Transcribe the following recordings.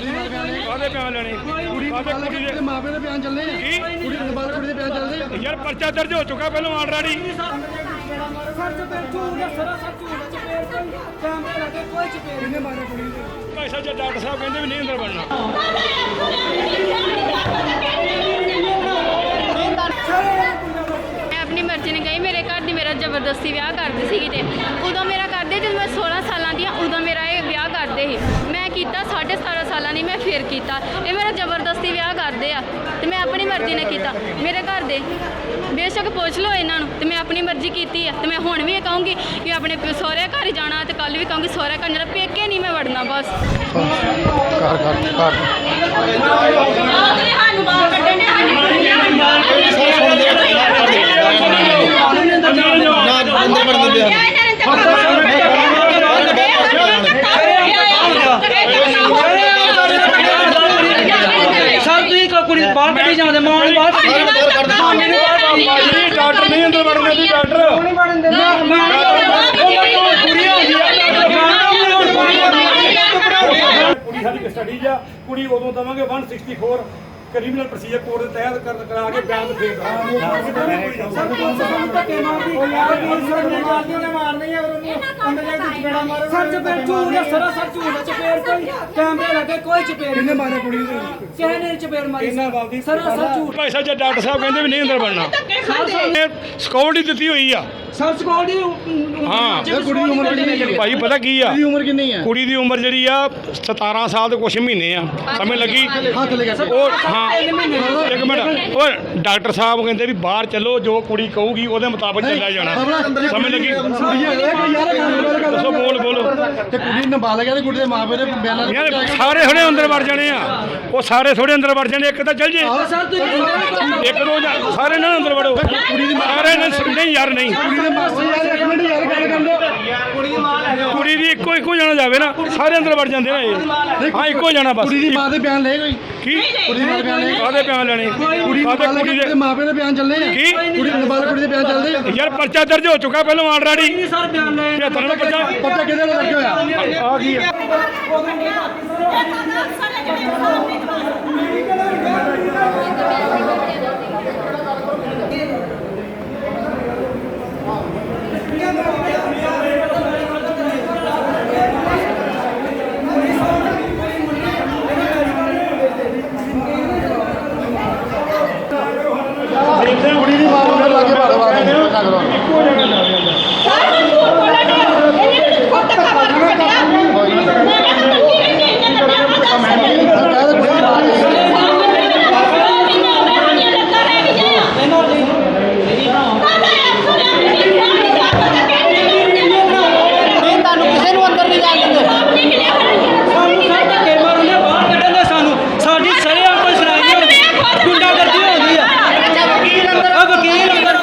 ਕਾਹਦੇ ਬਿਆਨ ਲੈਣੇ? ਕਾਹਦੇ ਕੁੜੀ ਦੇ ਮਾਪੇ ਦੇ ਬਿਆਨ ਚੱਲੇ ਆ। ਕੀ? ਕੁੜੀ ਦੇ ਬਾਲ ਕੁੜੀ ਦੇ ਬਿਆਨ ਚੱਲਦੇ ਆ। ਯਾਰ ਪਰਚਾ ਦਰਜ ਹੋ ਚੁੱਕਾ ਪਹਿਲਾਂ ਆਲਰੇਡੀ ਸੱਚ ਬੈਠੂ ਉਹਦਾ ਸਾਰਾ ਸੱਚ ਹੋਣਾ ਚਪੇੜ ਕੋਈ ਕੈਮਰੇ ਲੱਗੇ ਕੋਈ ਚਪੇੜ ਕਿੰਨੇ ਮਾਰੇ ਕੁੜੀ ਨੂੰ ਭਾਈ ਸਾਹਿਬ ਜੀ ਡਾਕਟਰ ਸਾਹਿਬ ਕਹਿੰਦੇ ਵੀ ਨਹੀਂ ਅੰਦਰ ਵੜਨਾ। ਮੈਂ ਆਪਣੀ ਮਰਜ਼ੀ ਨਾਲ ਗਈ ਮੇਰੇ ਘਰ ਦੀ ਮੇਰਾ ਜ਼ਬਰਦਸਤੀ ਵਿਆਹ ਕਰਦੇ ਸੀਗੇ ਤੇ ਉਦੋਂ ਮੇਰਾ ਕਰਦੇ ਜਦੋਂ ਮੈਂ 16 ਸਾਲਾਂ ਦੀ ਹਾਂ ਉਦੋਂ ਮੇਰਾ ਇਹ ਵਿਆਹ ਕਰਦੇ ਸੀ। ਮੈਂ ਕੀਤਾ 17.5 ਸਾਲਾਂ ਦੀ ਮੈਂ ਫੇਰ ਕੀਤਾ। ਇਹ ਮੇਰਾ ਜ਼ਬਰਦਸਤੀ ਵਿਆਹ ਕਰਦੇ ਆ ਤੇ ਮੈਂ ਆਪਣੀ ਮਰਜ਼ੀ ਨਾਲ ਕੀਤਾ। ਮੇਰੇ ਘਰ ਦੇ ਬੇਸ਼ੱਕ ਪੁੱਛ ਲਓ ਇਹਨਾਂ ਨੂੰ ਤੇ ਮੈਂ ਆਪਣੀ ਮਰਜ਼ੀ ਕੀਤੀ ਆ। ਤੇ ਮੈਂ ਹੁਣ ਵੀ ਇਹ ਕਹੂੰਗੀ ਕਿ ਆਪਣੇ ਸਹੁਰੇ ਘਰ ਹੀ ਜਾਣਾ ਤੇ ਕੱਲ ਵੀ ਕਹੂੰਗੀ ਸਹੁਰੇ ਘਰ ਜਾਣਾ ਪੇਕੇ ਨਹੀਂ ਮੈਂ ਵੜਨਾ ਬਸ। ਘਰ ਘਰ ਘਰ ਆ ਸਰ ਤੁਸੀਂ ਕੋ ਕੁੜੀ ਬਾਹਰ ਕੱਢੀ ਜਾਂਦੇ ਮਾਂ ਨੂੰ ਬਾਹਰ ਕੱਢੀ ਜਾਂਦੇ ਮਾਂ ਮੈਨੂੰ ਬਾਹਰ ਕੱਢੀ ਜਾਂਦੇ ਜੀ ਡਾਕਟਰ ਨਹੀਂ ਅੰਦਰ ਵੜਨ ਦਿੰਦੀ ਡਾਕਟਰ ਨਹੀਂ ਵੜਨ ਦਿੰਦੇ ਮੈਂ ਕੁੜੀ ਹੋ ਗਈ ਕੁੜੀ ਸਾਡੀ ਕਸਟਡੀ 'ਚ ਆ ਕੁੜੀ ਉਦੋਂ ਦਵਾਂਗੇ 164 ਕ੍ਰਿਮੀਨਲ ਪ੍ਰੋਸੀਜਰ ਕੋਡ ਦੇ ਤਹਿਤ ਕਰ ਕਰਾ ਕੇ ਬਿਆਨ ਫੇਰ ਸਰ ਪੁਲਿਸ ਸਾਨੂੰ ਧੱਕੇ ਮਾਰਦੀ ਕੋਈ ਯਾਰ ਪੁਲਿਸ ਨੇ ਮਾਰਦੀ ਉਹਨੇ ਮਾਰਨੀ ਹੈ ਉਹਨੂੰ ਅੰਦਰ ਜਾ ਕੇ ਚਪੇੜਾ ਮਾਰੋ ਸੱਚ ਬੈਠੂ ਉਹਦਾ ਸਾਰਾ ਸੱਚ ਹੋਣਾ ਚਪੇੜ ਕੋਈ ਕੈਮਰੇ ਲੱਗੇ ਕੋਈ ਚਪੇੜ ਕਿੰਨੇ ਮਾਰੇ ਕੁੜੀ ਨੂੰ? ਕਿਸੇ ਨੇ ਚਪੇੜ ਮਾਰੀ। ਸਾਰਾ ਸੱਚ ਝੂਠ ਭਾਈ ਸਾਹਿਬ ਜੀ ਡਾਕਟਰ ਸਾਹਿਬ ਕਹਿੰਦੇ ਵੀ ਨਹੀਂ ਅੰਦਰ ਵੜਨਾ। ਸਿਕਿਉਰਿਟੀ ਦਿੱਤੀ ਹੋਈ ਆ। ਸਰ ਦੀ ਹਾਂ। ਇਹ ਕੁੜੀ ਦੀ ਉਮਰ ਕਿੰਨੀ ਹੈ? ਭਾਈ ਪਤਾ ਕੀ ਆ? ਕੁੜੀ ਦੀ ਉਮਰ ਕਿੰਨੀ ਹੈ? ਕੁੜੀ ਦੀ ਉਮਰ ਜਿਹੜੀ ਆ 17 ਸਾਲ ਤੇ ਕੁਛ ਮਹੀਨੇ ਆ। ਸਮਝ ਲੱਗੀ ਹੱਥ ਉਹ ਹਾਂ। ਇੱਕ ਮਿੰਟ। ਉਹ ਡਾਕਟਰ ਸਾਹਿਬ ਕਹਿੰਦੇ ਵੀ ਬਾਹਰ ਚੱਲੋ ਜੋ ਕੁੜੀ ਕਹੂਗੀ ਉਹਦੇ ਮੁਤਾਬਕ ਚੱਲਿਆ ਜਾਣਾ। ਸਮਝ ਲੱਗੀ। ਤੇ ਕੁੜੀ ਨਾਬਾਲਗ ਹੈ ਤੇ ਕੁੜੀ ਦੇ ਮਾਪੇ ਦੇ ਬਿਆਨਾਂ ਦੇ ਯਾਰ ਸਾਰੇ ਥੋੜੇ ਅੰਦਰ ਵੜ ਜਾਣੇ ਆ। ਉਹ ਸਾਰੇ ਥੋੜੇ ਅੰਦਰ ਵੜ ਜਾਣੇ ਇੱਕ ਤਾਂ ਚੱਲ ਜੇ। ਸਰ ਇੱਕ ਦੋ ਜਾਂ- ਸਾਰੇ ਨਾ ਅੰਦਰ ਵੜੋ। ਸਾਰੇ ਨੇ ਨਹੀਂ ਯਾਰ ਨਹੀਂ। ਕੁੜੀ ਦੇ ਮਾਪੇ ਯਾਰ ਇੱਕ ਮਿੰਟ ਯਾਰ ਗੱਲ ਕਰ ਲਓ ਕੁੜੀ ਦੀ ਇੱਕੋ ਇੱਕੋ ਜਾਣਾ ਜਾਵੇ ਨਾ ਸਾਰੇ ਅੰਦਰ ਵੜ ਜਾਂਦੇ ਨਾ ਇਹ। ਹਾਂ ਇੱਕੋ ਜਾਣਾ ਬਸ। ਕੁੜੀ ਦੀ ਮਾਂ ਦੇ ਬਿਆਨ ਲੈ ਕੋਈ ਕੀ? ਕੁੜੀ ਦੇ ਮਾਂ ਦੇ ਬਿਆਨ ਲੈ ਕਾਹਦੇ ਬਿਆਨ ਲੈਣੇ? ਕੁੜੀ ਕੁੜੀ ਦੇ ਦੇ ਮਾਪੇ ਦੇ ਬਿਆਨ ਚੱਲੇ ਆ? ਕੀ? ਕੁੜੀ ਦੇ ਨਾਬਾਲਗ ਕੁੜੀ ਦੇ ਬਿਆਨ ਚੱਲਦੇ ਯਾਰ ਪਰਚਾ ਦਰਜ ਹੋ ਚੁੱਕਾ ਪਹਿਲਾਂ ਆਲਰੇਡੀ ਸਰ ਬਿਆਨ ਲੈ 75 ਨੂੰ ਪਰਚਾ ਪਤਾ ਕਿਹਦੇ ਨਾਲ ਲੱਗਿਆ ਹੋਇਆ? ਆ ਗਈ ਆ। ਕੁੜੀ ਦੀ ਮਾਂ ਨੂੰ ਲਾ ਕੇ ਬਾਹਰ ਬਾਹਰ ਕਰ ਲਓ ਇੱਕੋ ਜਗ੍ਹਾ ਜਾਵੇ ਅੰਦਰ। ਸਰਕਾਰ ਕੁੜੀ ਦੀ ਮਾਂ ਹੈ। ਤੁਹਾਨੂੰ ਕਿਸੇ ਨੂੰ ਅੰਦਰ ਨਹੀਂ ਜਾਣ ਦਿੰਦੇ ਸਾਨੂੰ ਸਰ ਧੱਕੇ ਮਾਰਨੇ ਬਾਹਰ ਕੱਢਣ ਦੇ ਸਾਨੂੰ ਸਾਡੀ ਸਰਿਆ ਕੋਈ ਸੁਣਾਈ ਨਹੀਂ ਹੁੰਦੀ ਗੁੰਡਾਗਰਦੀ ਹੁੰਦੀ ਆ ਆ ਵਕੀਲ ਅੰਦਰ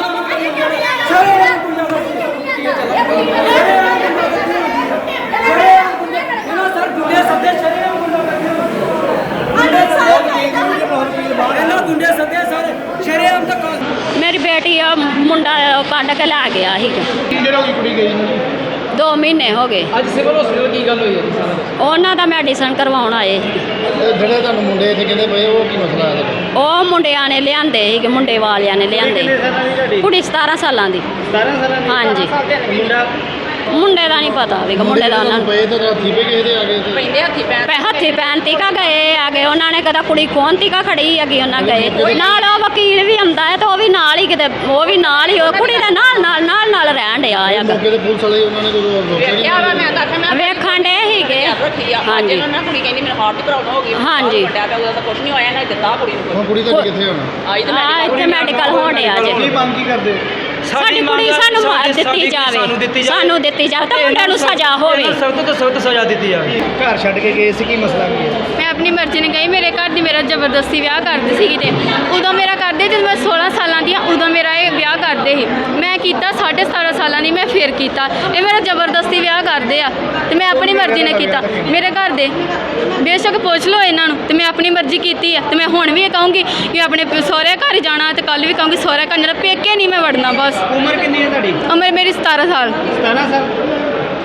ਇਹਨਾਂ ਸਰ ਗੁੰਡੇ ਸੱਦੇ ਸ਼ਰਿਆ ਇਹਨਾਂ ਗੁੰਡੇ ਸੱਦੇ ਸਰ ਸ਼ਰਿਆ ਤੱਕ ਮੇਰੀ ਬੇਟੀ ਆ ਮੁੰਡਾ ਕੱਢ ਕੇ ਲੈ ਗਿਆ ਸੀ। ਦੋ ਮਹੀਨੇ ਹੋ ਗਏ। ਅੱਜ ਸਿਵਲ ਹਸਪੀਟਲ ਕੀ ਗੱਲ ਹੋਈ ਹੈ ਜੀ ਸਾਰਾ? ਉਹਨਾਂ ਦਾ ਮੈਡੀਸਨ ਕਰਵਾਉਣ ਆਏ ਸੀ। ਜਿਹੜੇ ਤੁਹਾਨੂੰ ਮੁੰਡੇ ਇੱਥੇ ਕਹਿੰਦੇ ਪਏ ਉਹ ਕੀ ਮਸਲਾ ਹੈ? ਉਹ ਮੁੰਡਿਆਂ ਨੇ ਲਿਆਂਦੇ ਸੀਗੇ ਮੁੰਡੇ ਵਾਲਿਆਂ ਨੇ ਲਿਆਂਦੇ ਕੁੜੀ 17 ਸਾਲਾਂ ਦੀ। 17 ਸਾਲਾਂ ਦੀ? ਹਾਂਜੀ। ਮੁੰਡਾ? ਮੁੰਡੇ ਦਾ ਨਹੀਂ ਪਤਾ ਵੀ ਮੁੰਡੇ ਦਾ ਉਹਨਾਂ ਨੂੰ ਪਏ ਤੇ ਰਾਤੀ ਪਏ ਕਿਸੇ ਦੇ ਆ ਗਏ ਤੇ? ਪੈ ਹੱਥੀ ਪੈਣ ਤੀਕਾ ਗਏ ਆਗੇ ਉਹਨਾਂ ਨੇ ਕਦਾ ਕੁੜੀ ਕੋਣ ਤੀਕਾ ਖੜੀ ਹੈਗੀ ਉਹਨਾਂ ਗਏ। ਨਾਲ ਉਹ ਵਕੀਲ ਵੀ ਆਉਂਦਾ ਹੈ ਤੇ ਵੀ ਨਾਲ ਹੀ ਕਿਤੇ ਉਹ ਵੀ ਨਾਲ ਹੀ ਉਹ ਕੁੜੀ ਦੇ ਨਾਲ ਨਾਲ ਨਾਲ ਨਾਲ ਰਹਿਣ ਡਿਆ ਹੈਗਾ ਮੌਕੇ ਤੇ ਪੁਲਿਸ ਵਾਲੇ ਉਹਨਾਂ ਨੇ ਜਦੋਂ ਰੋਕਿਆ ਨਹੀਂ ਕਿਆ ਵਾ ਮੈਂ ਤਾਂ ਆਖਿਆ ਮੈਂ ਵੇਖਣ ਡੇ ਹੀਗੇ ਰੱਖੀ ਆ ਅੱਜ ਹਾਂਜੀ। ਇਹਨਾਂ ਮੈਂ ਕੁੜੀ ਕਹਿੰਦੀ ਮੈਨੂੰ ਹਾਰਟ ਦੀ ਪ੍ਰੋਬਲਮ ਹੋ ਗਈ ਹਾਂਜੀ। ਵੱਡਾ ਪਿਆ ਉਹਦਾ ਤਾਂ ਕੁਝ ਨਹੀਂ ਹੋਇਆ ਨਾ ਦਿੱਤਾ ਕੁੜੀ ਨੂੰ ਹੁਣ ਕੁੜੀ ਤੁਹਾਡੀ ਕਿੱਥੇ ਹੋਣਾ? ਆਈ ਤਾਂ ਆ ਇੱਥੇ ਮੈਡੀਕਲ ਹੋਣ ਡਿਆ ਜੇ ਮੰਗ ਕੀ ਕਰਦੇ ਸਾਡੀ ਕੁੜੀ ਸਾਨੂੰ ਮਾਰ ਦਿੱਤੀ ਜਾਵੇ। ਸਾਨੂੰ ਦਿੱਤੀ ਜਾਵੇ ਤਾਂ ਮੁੰਡਿਆਂ ਨੂੰ ਸਜ਼ਾ ਹੋਵੇ। ਸਖਤ ਤੋਂ ਸਖਤ ਸਜ਼ਾ ਦਿੱਤੀ ਜਾਵੇ। ਘਰ ਛੱਡ ਕੇ ਗਏ ਸੀ ਕੀ ਮਸਲਾ ਕੀ ਹੈ? ਮੈਂ ਆਪਣੀ ਮਰਜ਼ੀ ਨਾਲ ਗਈ ਮੇਰੇ ਘਰ ਦੀ ਮੇਰਾ ਜ਼ਬਰਦਸਤੀ ਵਿਆਹ ਕਰਦੇ ਸੀਗੇ ਤੇ ਉਦੋਂ ਮੇਰਾ ਕਰਦੇ ਜਦੋਂ ਮੈਂ 16 ਸਾਲਾਂ ਦੀ ਹਾਂ ਉਦੋਂ ਮੇਰਾ ਇਹ ਵਿਆਹ ਕਰਦੇ ਸੀ। ਮੈਂ ਕੀਤਾ 17.5 ਸਾਲਾਂ ਦੀ ਮੈਂ ਫੇਰ ਕੀਤਾ। ਇਹ ਮੇਰਾ ਜ਼ਬਰਦਸਤੀ ਵਿਆਹ ਕਰਦੇ ਆ ਤੇ ਮੈਂ ਆਪਣੀ ਮਰਜ਼ੀ ਨਾਲ ਕੀਤਾ। ਮੇਰੇ ਘਰ ਦੇ ਬੇਸ਼ੱਕ ਪੁੱਛ ਲਓ ਇਹਨਾਂ ਨੂੰ ਤੇ ਮੈਂ ਆਪਣੀ ਮਰਜ਼ੀ ਕੀਤੀ ਆ। ਤੇ ਮੈਂ ਹੁਣ ਵੀ ਇਹ ਕਹੂੰਗੀ ਕਿ ਆਪਣੇ ਸਹੁਰੇ ਘਰ ਜਾਣਾ ਤੇ ਕੱਲ ਵੀ ਕਹੂੰਗੀ ਸਹੁਰੇ ਘਰ ਜਾਣਾ ਪੇਕੇ ਨਹੀਂ ਮੈਂ ਵੜਨਾ ਬਸ। ਉਮਰ ਕਿੰਨੀ ਹੈ ਤੁਹਾਡੀ? ਉਮਰ ਮੇਰੀ 17 ਸਾਲ। 17 ਸਾਲ?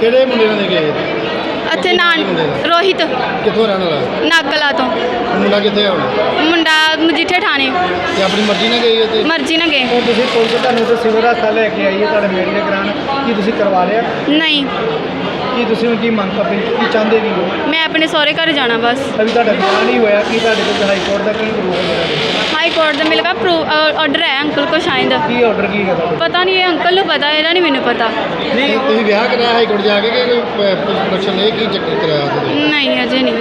ਕਿਹੜੇ ਮੁੰਡੇ ਨਾਲ ਗਏ ਇੱਥੇ ਨਾਨ ਰੋਹਿਤ। ਕਿੱਥੋਂ ਰਹਿਣ ਵਾਲਾ? ਨਾਗਲਾ ਤੋਂ। ਮੁੰਡਾ ਕਿੱਥੇ ਆ ਹੁਣ? ਮੁੰਡਾ ਮਜੀਠੇ ਥਾਣੇ। ਤੇ ਆਪਣੀ ਮਰਜ਼ੀ ਨਾਲ ਗਈ ਹੈ ਤੇ ਮਰਜ਼ੀ ਨਾਲ ਗਏ। ਤੁਸੀਂ ਪੁਲਿਸ ਤੁਹਾਨੂੰ ਤੇ ਸਿਵਲ ਹਸਪਤਾਲ ਲੈ ਕੇ ਆਈ ਹੈ ਤੁਹਾਡੇ ਮੈਡੀਕਲ ਕਰਾਉਣ ਕੀ ਤੁਸੀਂ ਕਰਵਾ ਲਿਆ? ਨਹੀਂ। ਕੀ ਤੁਸੀਂ ਹੁਣ ਕੀ ਮੰਗ ਕਰਦੇ ਕੀ ਚਾਹੁੰਦੇ ਕੀ ਹੋ? ਮੈਂ ਆਪਣੇ ਸਹੁਰੇ ਘਰ ਜਾਣਾ ਬਸ। ਅਭੀ ਤੁਹਾਡਾ ਵਿਆਹ ਨਹੀਂ ਹੋਇਆ ਕੀ ਤੁਹਾਡੇ ਕੋਲ ਹਾਈ ਕੋਰਟ ਦਾ ਕੀ ਪ੍ਰੂਫ ਹੈ ਮੇਰਾ ਹਾਈ ਕੋਰਟ ਦਾ ਮਿਲਗਾ ਆਰਡਰ ਹੈ ਅੰਕਲ ਕੋ ਸ਼ਾਇਦ। ਕੀ ਆਰਡਰ ਕੀ ਹੈ ਪਤਾ ਨਹੀਂ ਇਹ ਅੰਕਲ ਨੂੰ ਪਤਾ ਇਹਦਾ ਨਹੀਂ ਮੈਨੂੰ ਪਤਾ। ਨਹੀਂ ਤੁਸੀਂ ਵਿਆਹ ਕਰਾਇਆ ਹਾਈ ਕੋਰਟ ਜਾ ਕੇ ਕਿ ਕੋਈ ਪ੍ਰੋਡਕਸ਼ਨ ਨਹੀਂ ਕੀ ਚੱਕਰ ਕਰਾਇਆ ਤੁਸੀਂ? ਨਹੀਂ ਅਜੇ ਨਹੀਂ।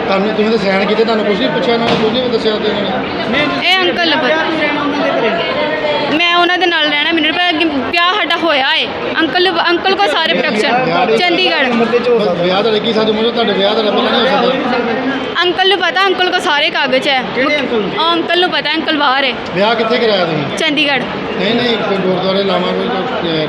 ਤੁਹਾਨੂੰ ਤੁਸੀਂ ਤਾਂ ਸੈਨ ਕੀਤੇ ਤੁਹਾਨੂੰ ਕੁਝ ਨਹੀਂ ਪੁੱਛਿਆ ਇਹਨਾਂ ਨੇ ਕੁਝ ਨਹੀਂ ਦੱਸਿਆ ਤੇ ਇਹਨਾਂ ਨੇ? ਇਹ ਅੰਕਲ ਨੂੰ ਪਤਾ। ਮੈਂ ਉਹਨਾਂ ਦੇ ਨਾਲ ਰਹਿਣਾ ਮੈਨੂੰ ਪਤਾ ਕਿ ਵਿਆਹ ਸਾਡਾ ਹੋਇਆ ਏ। ਅੰਕਲ ਅੰਕਲ ਕੋ ਸਾਰੇ ਪ੍ਰੋਡਕਸ਼ਨ ਚੰਡੀਗੜ੍ਹ। ਵਿਆਹ ਦਾ ਸਾਡੇ ਤੁਹਾਡੇ ਵਿਆਹ ਦਾ ਨਹੀਂ ਹੋ ਸਕਦਾ। ਅੰਕਲ ਨੂੰ ਪਤਾ ਅੰਕਲ ਕੋ ਸਾਰੇ ਕਾਗਜ਼ ਹੈ। ਅੰਕਲ ਨੂੰ? ਉਹ ਅੰਕਲ ਨੂੰ ਪਤਾ ਅੰਕਲ ਬਾਹਰ ਹੈ ਵਿਆਹ ਕਿੱਥੇ ਕਰਾਇਆ ਤੁਸੀਂ? ਚੰਡੀਗੜ੍ਹ। ਨਹੀਂ ਨਹੀਂ ਕੋਈ ਗੁਰਦੁਆਰੇ ਲਾਵਾਂ ਕੋਈ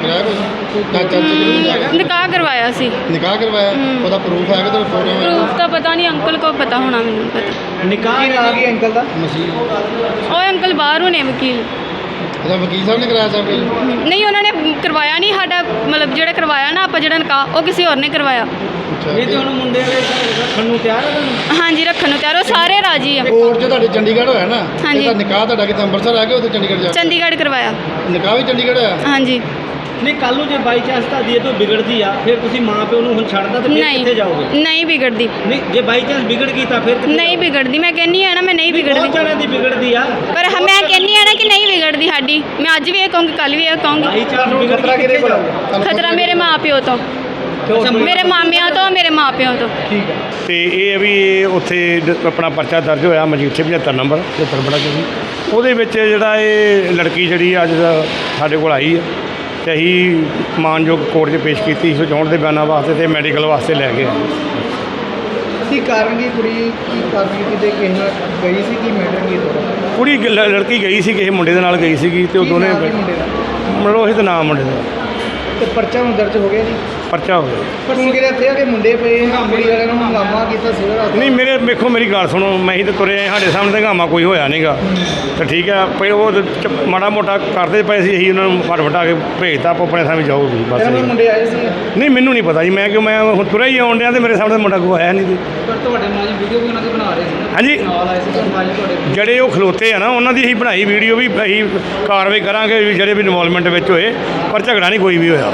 ਕਰਾਇਆ ਕੋਈ? ਨਿਕਾਹ ਕਰਵਾਇਆ ਸੀ। ਨਿਕਾਹ ਕਰਵਾਇਆ? ਉਹਦਾ ਪ੍ਰੂਫ ਹੈ ਕਿ ਤੁਹਾਡੇ ਫੋਟੋ ਪ੍ਰੂਫ ਤਾਂ ਪਤਾ ਨਹੀਂ ਅੰਕਲ ਕੋ ਪਤਾ ਹੋਣਾ ਮੈਨੂੰ ਪਤਾ। ਨਿਕਾਹ ਨਾਮ ਕੀ ਅੰਕਲ ਦਾ? ਮਸੀਹ। ਉਹ ਅੰਕਲ ਬਾਹਰੋਂ ਨੇ ਵਕੀਲ। ਇਹਦਾ ਵਕੀਲ ਸਾਹਿਬ ਨੇ ਕਰਾਇਆ ਕੁਝ ਨਹੀਂ ਉਹਨਾਂ ਨੇ ਕਰਵਾਇਆ ਨਹੀਂ ਸਾਡਾ ਮਤਲਬ ਜਿਹੜਾ ਕਰਵਾਇਆ ਨਾ ਆਪਾਂ ਜਿਹੜਾ ਨਿਕਾਹ ਉਹ ਕਿਸੇ ਹੋਰ ਨੇ ਕਰਵਾਇਆ। ਇਹ ਤੇ ਹੁਣ ਮੁੰਡੇ ਵਾਲੇ ਰੱਖਣ ਨੂੰ ਤਿਆਰ ਹੈ ਤੁਹਾਨੂੰ? ਹਾਂਜੀ ਰੱਖਣ ਨੂੰ ਤਿਆਰ ਉਹ ਸਾਰੇ ਰਾਜੀ ਆ। ਕੋਰਟ 'ਚ ਤੁਹਾਡੇ ਚੰਡੀਗੜ੍ਹ ਹੋਇਆ ਨਾ ਹਾਂਜੀ। ਤੁਹਾਡਾ ਨਿਕਾਹ ਤੁਹਾਡਾ ਕਿਤੇ ਅੰਮ੍ਰਿਤਸਰ ਆ ਕੇ ਉੱਥੇ ਚੰਡੀਗੜ੍ਹ ਜਾ ਕੇ? ਚੰਡੀਗੜ੍ਹ ਕਰਵਾਇਆ। ਨਿਕਾਹ ਵੀ ਚੰਡੀਗੜ੍ਹ ਹੋਇਆ? ਹਾਂਜੀ। ਨਹੀਂ ਕੱਲ ਨੂੰ ਜੇ ਬਾਈ ਚਾਂਸ ਤੁਹਾਡੀ ਇਹ ਤੋਂ ਵਿਗੜਦੀ ਆ ਫਿਰ ਤੁਸੀਂ ਮਾਂ ਪਿਓ ਨੂੰ ਹੁਣ ਛੱਡਦਾ ਤੇ ਫਿਰ ਨਹੀਂ ਕਿੱਥੇ ਜਾਓਗੇ? ਨਹੀਂ ਵਿਗੜਦੀ। ਨਹੀਂ ਜੇ ਬਾਈ ਚਾਂਸ ਵਿਗੜ ਗਈ ਤਾਂ ਫਿਰ ਕਿੱਥੇ ਨਹੀਂ ਵਿਗੜਦੀ ਮੈਂ ਕਹਿੰਨੀ ਆ ਨਾ ਮੈਂ ਨਹੀਂ ਬਹੁਤ ਵਿਗੜਦੀ। ਜਣਿਆਂ ਦੀ ਵਿਗੜਦੀ ਆ। ਪਰ ਹ- ਮੈਂ ਕਹਿੰਨੀ ਆ ਨਾ ਕਿ ਨਹੀਂ ਵਿਗੜਦੀ ਸਾਡੀ। ਮੈਂ ਅੱਜ ਵੀ ਇਹ ਕਹੂੰਗੀ ਕੱਲ ਵੀ ਇਹ ਕਹੂੰਗੀ। ਬਾਈ ਚਾਂਸ ਵਿਗੜ ਗਈ ਕਿੱਥੇ ਜਾਓਗੇ? ਖਤਰਾ ਮੇਰੇ ਮਾਪਿਓ ਤੋਂ। ਮੇਰੇ ਮਾਮਿਆਂ ਤੋਂ ਮੇਰੇ ਮਾਪਿਆਂ ਤੋਂ। ਠੀਕ ਹੈ ਤੇ ਇਹ ਹੈ ਵੀ ਇਹ ਉੱਥੇ ਆਪਣਾ ਪਰਚਾ ਦਰਜ ਹੋਇਆ ਮਜੀਠੇ 75 ਨੰਬਰ 75 ਬੜਾ ਜੀ ਉਹਦੇ ਵਿੱਚ ਜਿਹੜਾ ਇਹ ਲੜਕੀ ਜਿਹੜੀ ਅੱਜ ਦਾ ਸਾਡੇ ਕੋਲ ਆਈ ਹੈ ਤੇ ਅਸੀਂ ਮਾਨਯੋਗ ਕੋਰਟ 'ਚ ਪੇਸ਼ ਕੀਤੀ ਸੀ ਚੋਣ ਦੇ ਬਿਆਨਾਂ ਵਾਸਤੇ ਤੇ ਮੈਡੀਕਲ ਵਾਸਤੇ ਲੈ ਗਏ ਕੀ ਕਾਰਨ ਕੀ ਕੁੜੀ ਕੀ ਕਾਰਨ ਕੀ ਕਿਤੇ ਕਿਸੇ ਨਾਲ ਗਈ ਸੀ ਕੀ ਮੈਟਰ ਕੀ ਤੁਹਾਡਾ? ਕੁੜੀ ਗ- ਲ- ਲੜਕੀ ਗਈ ਸੀ ਕਿਸੇ ਮੁੰਡੇ ਦੇ ਨਾਲ ਗਈ ਸੀਗੀ ਤੇ ਉਹ ਕੀ ਦੋਨੇ ਨਾਮ ਸੀ ਮੁੰਡੇ ਦਾ? ਰੋਹਿਤ ਨਾਮ ਮੁੰਡੇ ਦਾ। ਤੇ ਪਰਚਾ ਹੁਣ ਦਰਜ ਹੋ ਗਿਆ ਜੀ? ਪਰਚਾ ਹੋ ਗਿਆ। ਹੁਣ ਕਿਹੜੇ ਇੱਥੇ ਆ ਕਿ ਮੁੰਡੇ ਪਏ ਕੁੜੀ ਵਾਲਿਆਂ ਨੂੰ ਹੰਗਾਮਾ ਕੀਤਾ ਸਿਵਲ ਹਸਪਤਾਲ ਨਹੀਂ ਮੇਰੇ ਵੇਖੋ ਮੇਰੀ ਗੱਲ ਸੁਣੋ ਮੈਂ ਹੀ ਤੇ ਤੁਰੇ ਆਏ, ਸਾਡੇ ਸਾਹਮਣੇ ਤਾਂ ਹੰਗਾਮਾ ਕੋਈ ਹੋਇਆ ਨਹੀਂਗਾ ਤੇ ਠੀਕ ਹੈ ਪਰ ਉਹ ਤੇ ਚ- ਮਾੜਾ ਮੋਟਾ ਕਰਦੇ ਪਏ ਸੀ ਅਸੀਂ ਉਹਨਾਂ ਨੂੰ ਫੜ ਫਟਾ ਕੇ ਭੇਜਤਾ ਆਪੋ ਆਪਣੇ ਸਾਹਮਣੇ ਜਾਓ ਵੀ ਬਸ ਇਹਨਾਂ ਮੁੰਡੇ ਆਏ ਸੀ? ਨਹੀਂ ਮੈਨੂੰ ਨਹੀਂ ਪਤਾ ਜੀ ਮੈਂ ਕਿਉਂ ਮੈਂ ਹੁਣ ਤੁਰਿਆ ਹੀ ਆਉਣ ਡਿਆ ਤੇ ਮੇਰੇ ਸਾਹਮਣੇ ਮੁੰਡਾ ਕੋਈ ਆਇਆ ਨਹੀਂ ਜੀ। ਪਰ ਤੁਹਾਡੇ ਨਾਲ ਵੀਡੀਓ ਵੀ ਉਹਨਾਂ ਦੇ ਬਣਾ ਰਹੇ ਸੀ ਹਾਂਜੀ। ਨਾਲ ਆਏ ਸੀ ਤੁਹਾਡੇ ਨਾਲ ਤੁਹਾਡੇ ਜਿਹੜੇ ਉਹ ਖਲੋਤੇ ਆ ਨਾ ਉਹਨਾਂ ਦੀ ਅਸੀਂ ਬਣਾਈ ਵੀਡੀਓ ਵੀ ਅਸੀਂ ਕਾਰਵਾਈ ਕਰਾਂਗੇ ਵੀ ਜਿਹੜੇ ਵੀ ਇਨਵੋਲਵਮੈਂਟ ਵਿੱਚ ਹੋਏ ਪਰ ਝਗੜਾ ਨਹੀਂ ਕੋਈ ਵੀ ਹੋਇਆ।